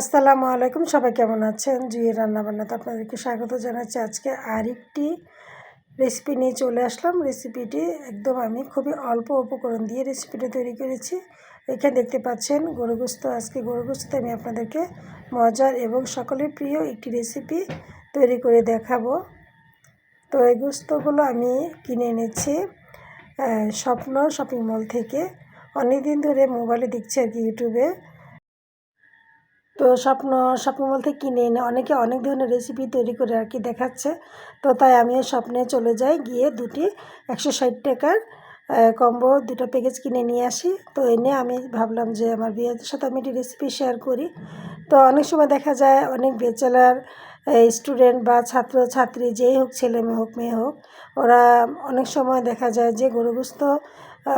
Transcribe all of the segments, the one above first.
আসসালামু আলাইকুম, সবাই কেমন আছেন? জুয়ে রান্নাবান্নাতে আপনাদেরকে স্বাগত জানাচ্ছি। আজকে আরেকটি রেসিপি নিয়ে চলে আসলাম। রেসিপিটি একদম আমি খুবই অল্প উপকরণ দিয়ে রেসিপিটি তৈরি করেছি। এখানে দেখতে পাচ্ছেন গরুগুস্ত। আজকে গরুগুস্ততে আমি আপনাদেরকে মজার এবং সকলের প্রিয় একটি রেসিপি তৈরি করে দেখাবো। তো এই গুস্তগুলো আমি কিনে এনেছি স্বপ্ন শপিং মল থেকে। অনেক দিন ধরে মোবাইলে দেখছি আর কি ইউটিউবে। তো স্বপ্ন স্বপ্নমল থেকে কিনে এনে অনেকে অনেক ধরনের রেসিপি তৈরি করে আর কি দেখাচ্ছে। তো তাই আমিও স্বপ্নে চলে যাই, গিয়ে দুটি একশো ষাট টাকার কম্বো দুটো প্যাকেজ কিনে নিয়ে আসি। তো এনে আমি ভাবলাম যে আমার বিয়ের সাথে আমি একটি রেসিপি শেয়ার করি। তো অনেক সময় দেখা যায় অনেক বেচেলার স্টুডেন্ট বা ছাত্র, ছাত্রী যেই হোক, ছেলে মেয়ে হোক মেয়ে হোক, ওরা অনেক সময় দেখা যায় যে গরুগ্রস্ত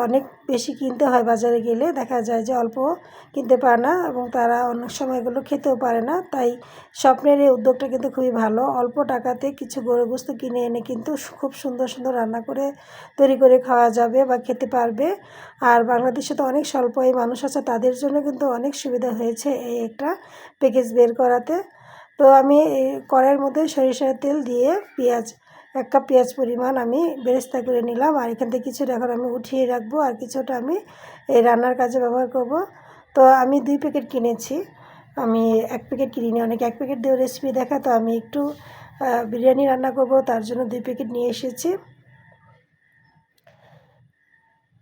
অনেক বেশি কিনতে হয় বাজারে গেলে। দেখা যায় যে অল্প কিনতে পারে না এবং তারা অনেক সময় এগুলো খেতেও পারে না। তাই স্বপ্নের এই উদ্যোগটা কিন্তু খুবই ভালো। অল্প টাকাতে কিছু গরুগ্রস্ত কিনে এনে কিন্তু খুব সুন্দর সুন্দর রান্না করে তৈরি করে খাওয়া যাবে বা খেতে পারবে। আর বাংলাদেশে তো অনেক স্বল্পই মানুষ আছে, তাদের জন্য কিন্তু অনেক সুবিধা হয়েছে এই একটা প্যাকেজ বের করাতে। তো আমি কড়াইয়ের মধ্যে সরিষার তেল দিয়ে পেঁয়াজ, এক কাপ পেঁয়াজ পরিমাণ আমি বেরেস্তা করে নিলাম। আর এখান থেকে কিছুটা এখন আমি উঠিয়ে রাখব আর কিছুটা আমি এই রান্নার কাজে ব্যবহার করব। তো আমি দুই প্যাকেট কিনেছি। আমি এক প্যাকেট কিনিনি, অনেক এক প্যাকেট দিয়েও রেসিপি দেখা তো আমি একটু বিরিয়ানি রান্না করব, তার জন্য দুই প্যাকেট নিয়ে এসেছি।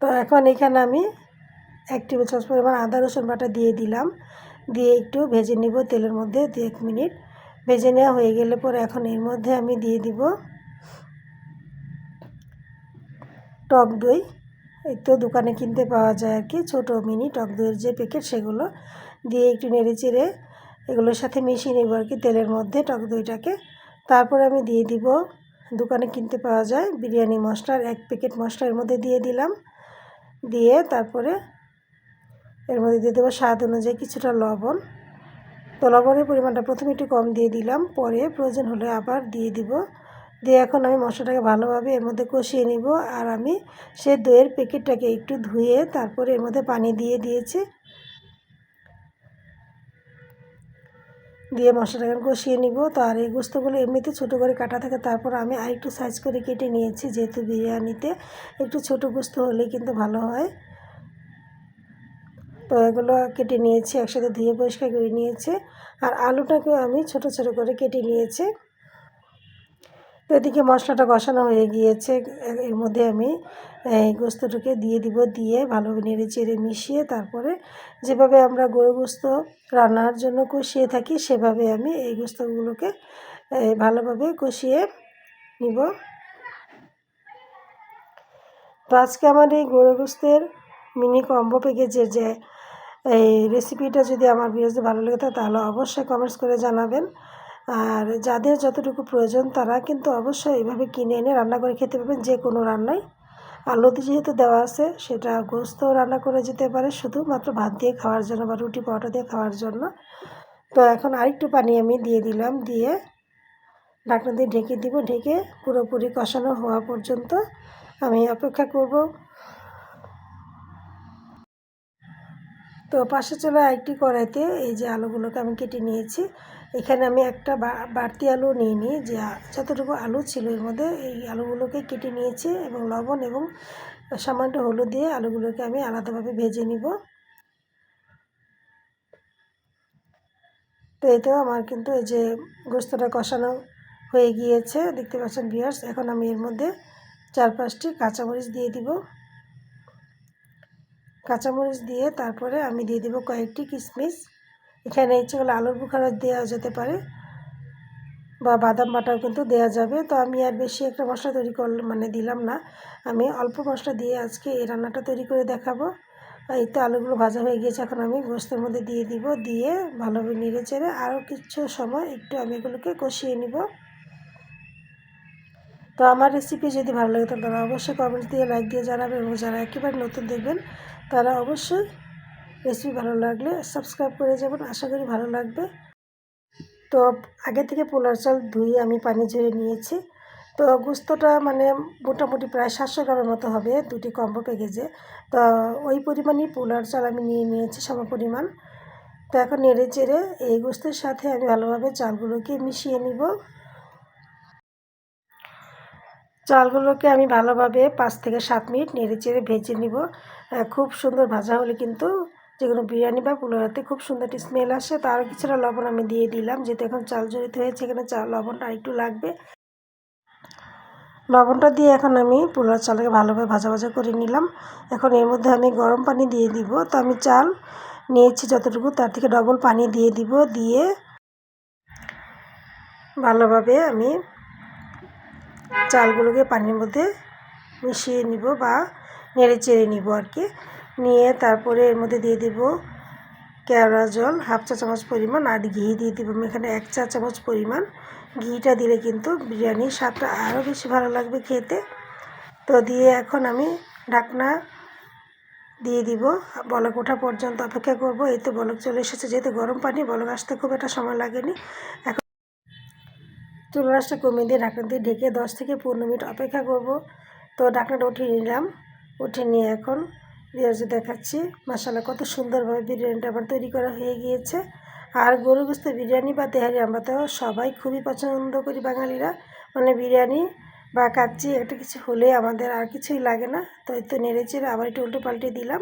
তো এখন এখানে আমি এক টেবিল চামচ পরিমাণ আদা রসুন বাটা দিয়ে দিলাম। দিয়ে একটু ভেজে নিব তেলের মধ্যে দু এক মিনিট। ভেজে নেওয়া হয়ে গেলে পরে এখন এর মধ্যে আমি দিয়ে দিব টক দই। এই তো দোকানে কিনতে পাওয়া যায় আর কি, ছোটো মিনি টক দইয়ের যে প্যাকেট সেগুলো। দিয়ে একটু নেড়ে চেড়ে এগুলোর সাথে মিশিয়ে নেব আর কি তেলের মধ্যে টক দইটাকে। তারপর আমি দিয়ে দিব, দোকানে কিনতে পাওয়া যায়, বিরিয়ানি মশলার এক প্যাকেট মশলা এর মধ্যে দিয়ে দিলাম। দিয়ে তারপরে এর মধ্যে দিয়ে দেবো স্বাদ অনুযায়ী কিছুটা লবণ। তো লবণের পরিমাণটা প্রথমে একটু কম দিয়ে দিলাম, পরে প্রয়োজন হলে আবার দিয়ে দিব। দিয়ে এখন আমি মশলাটাকে ভালোভাবে এর মধ্যে কষিয়ে নিব আর আমি সে দইয়ের প্যাকেটটাকে একটু ধুয়ে তারপরে এর মধ্যে পানি দিয়ে দিয়েছি। দিয়ে মশলাটাকে কষিয়ে নিব। তো আর এই গোস্তগুলো এমনিতে ছোটো করে কাটা থাকে, তারপর আমি আরেকটু সাইজ করে কেটে নিয়েছি যেহেতু বিরিয়ানিতে। একটু ছোটো গোস্ত হলে কিন্তু ভালো হয়। তো এগুলো কেটে নিয়েছি, একসাথে ধুয়ে পরিষ্কার করে নিয়েছি। আর আলুটাকেও আমি ছোট ছোট করে কেটে নিয়েছি। তো এদিকে মশলাটা কষানো হয়ে গিয়েছে। এর মধ্যে আমি, এই গোস্তটাকে দিয়ে দিব, দিয়ে ভালোভাবে নেড়ে চেড়ে মিশিয়ে তারপরে যেভাবে আমরা গরু গোস্ত রান্নার জন্য কষিয়ে থাকি, সেভাবে আমি এই গোস্তগুলোকে ভালোভাবে কষিয়ে নিব। তো আজকে আমার এই গরু গোস্তের মিনি কম্বো প্যাকেজের যে, এই রেসিপিটা যদি আমার ভিডিওতে ভালো লেগে থাকে তাহলে অবশ্যই কমেন্টস করে জানাবেন। আর যাদের যতটুকু প্রয়োজন তারা কিন্তু অবশ্যই এইভাবে কিনে এনে রান্না করে খেতে পারবেন যে কোনো রান্নায় আলুতে যেহেতু দেওয়া আছে সেটা গোস্ত রান্না করে যেতে পারে শুধুমাত্র ভাত দিয়ে খাওয়ার জন্য বা রুটি পরোটা দিয়ে খাওয়ার জন্য। তো এখন আরেকটু পানি আমি দিয়ে দিলাম, দিয়ে ঢাকনা দিয়ে ঢেকে দিব। ঢেকে পুরোপুরি কষানো হওয়া পর্যন্ত আমি অপেক্ষা করব। তো পাশে চলে আরেকটি কড়াইতে এই যে আলুগুলোকে আমি কেটে নিয়েছি। এখানে আমি একটা বাড়তি আলু নিয়ে নিই যে যতটুকু আলু ছিল এর মধ্যে এই আলুগুলোকে কেটে নিয়েছি এবং লবণ এবং সামান্য হলুদ দিয়ে আলুগুলোকে আমি আলাদাভাবে ভেজে নিব। তো এতেও আমার কিন্তু এই যে গোস্তটা কষানো হয়ে গিয়েছে, দেখতে পাচ্ছেন বিয়ার্স এখন আমি এর মধ্যে চার পাঁচটি কাঁচামরিচ দিয়ে দিব। কাঁচামরিচ দিয়ে তারপরে আমি দিয়ে দেবো কয়েকটি কিশমিশ। এখানে ইচ্ছে করলে আলুর বুখারা দেওয়া যেতে পারে বা বাদাম বাটাও কিন্তু দেওয়া যাবে। তো আমি আর বেশি একটা মশলা তৈরি করল মানে দিলাম না। আমি অল্প মশলা দিয়ে আজকে এই রান্নাটা তৈরি করে দেখাবো। এই তো আলুগুলো ভাজা হয়ে গিয়েছে, এখন আমি গোস্তের মধ্যে দিয়ে দিব। দিয়ে ভালোভাবে নেড়ে চেড়ে আরও কিছু সময় একটু আমি এগুলোকে কষিয়ে নিব। তো আমার রেসিপি যদি ভালো লাগে তাহলে অবশ্যই কমেন্ট দিয়ে লাইক দিয়ে জানাবেন এবং যারা একেবারে নতুন দেখবেন, তারা অবশ্যই রেসিপি ভালো লাগলে সাবস্ক্রাইব করে যাবেন। আশা করি ভালো লাগবে। তো আগে থেকে পোলার চাল ধুয়ে আমি পানি ঝরে নিয়েছি। তো গুস্তটা মানে মোটামুটি প্রায় সাতশো গ্রামের মতো হবে, দুটি কম্বো প্যাকেজে। তো ওই পরিমাণই পোলার চাল আমি নিয়ে নিয়েছি সম পরিমাণ। তো এখন নেড়ে চেড়ে এই গোস্তের সাথে আমি ভালোভাবে চালগুলোকে মিশিয়ে নিব। চালগুলোকে আমি ভালোভাবে পাঁচ থেকে সাত মিনিট নেড়ে চেড়ে ভেজে নিব। খুব সুন্দর ভাজা হলে কিন্তু যে কোনো বিরিয়ানি বা পুলোরাতে খুব সুন্দর একটি স্মেল আসে। তো আরও কিছুটা লবণ আমি দিয়ে দিলাম, যেহেতু এখন চাল জড়িত হয়েছে, এখানে চাল লবণটা একটু লাগবে। লবণটা দিয়ে এখন আমি পোলার চালকে ভালোভাবে ভাজা ভাজা করে নিলাম। এখন এর মধ্যে আমি গরম পানি দিয়ে দিব। তো আমি চাল নিয়েছি যতটুকু, তার থেকে ডবল পানি দিয়ে দিব। দিয়ে ভালোভাবে আমি চালগুলোকে পানির মধ্যে মিশিয়ে নিব বা নেড়ে চেড়ে নিব আর কি। নিয়ে তারপরে এর মধ্যে দিয়ে দিব কেওড়া জল, হাফ চা চামচ পরিমাণ আর ঘি দিয়ে দিব। আমি এখানে এক চা চামচ পরিমাণ ঘিটা দিলে কিন্তু বিরিয়ানির স্বাদটা আরও বেশি ভালো লাগবে খেতে। তো দিয়ে এখন আমি ঢাকনা দিয়ে দিব। বলক ওঠা পর্যন্ত অপেক্ষা করব। এই তো বলক চলে এসেছে। যেহেতু গরম পানি, বলক আসতে খুব একটা সময় লাগেনি। এখন চুলাশটা কমিয়ে দিয়ে ঢাকনা দিয়ে ঢেকে দশ থেকে পনেরো মিনিট অপেক্ষা করব। তো ঢাকনাটা উঠিয়ে নিলাম। উঠে নিয়ে এখন যে দেখাচ্ছি। মশালা কত সুন্দরভাবে বিরিয়ানিটা আবার তৈরি করা হয়ে গিয়েছে। আর গরু গোস্ত, বিরিয়ানি বা তেহারি আমরা তো সবাই খুবই পছন্দ করি বাঙালিরা। মানে বিরিয়ানি বা কাচ্চি একটা কিছু হলে আমাদের আর কিছুই লাগে না। তো তো নেড়ে চেড়ে আবার একটু উল্টো পাল্টে দিলাম।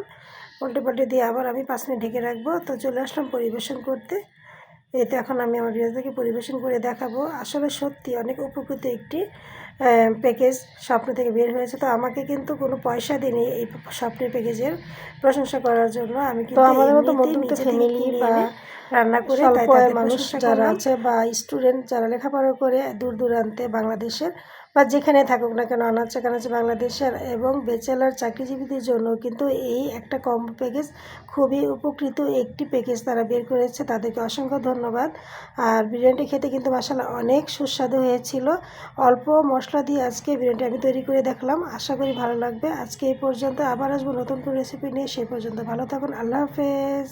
উল্টো পাল্টে দিয়ে আবার আমি পাঁচ মিনিট ঢেকে রাখব। তো চলে আসলাম পরিবেশন করতে। এতে এখন আমি আমার বিরিয়ানিকে পরিবেশন করে দেখাবো। আসলে সত্যি অনেক উপকৃত একটি প্যাকেজ স্বপ্ন থেকে বের হয়েছে। তো আমাকে কিন্তু কোনো পয়সা দিনে এই স্বপ্নের প্যাকেজের প্রশংসা করার জন্য। আমি কিন্তু আমাদের মতো মধ্যবিত্ত ফ্যামিলি বা রান্না করে মানুষ যারা আছে বা স্টুডেন্ট যারা লেখাপড়া করে দূর দূরান্তে বাংলাদেশের বা যেখানে থাকুক না কেন, আনাচে কানাচে বাংলাদেশের এবং বেচেলার চাকরিজীবীদের জন্য কিন্তু এই একটা কম প্যাকেজ খুবই উপকৃত একটি প্যাকেজ তারা বের করেছে। তাদেরকে অসংখ্য ধন্যবাদ। আর বিরিয়ানিটি খেতে কিন্তু মশালা অনেক সুস্বাদু হয়েছিল। অল্প মশলা দিয়ে আজকে বিরিয়ানিটি আমি তৈরি করে দেখলাম। আশা করি ভালো লাগবে। আজকে এই পর্যন্ত আবার আসব নতুন কোনো রেসিপি নিয়ে। সেই পর্যন্ত ভালো থাকুন। আল্লাহ হাফেজ।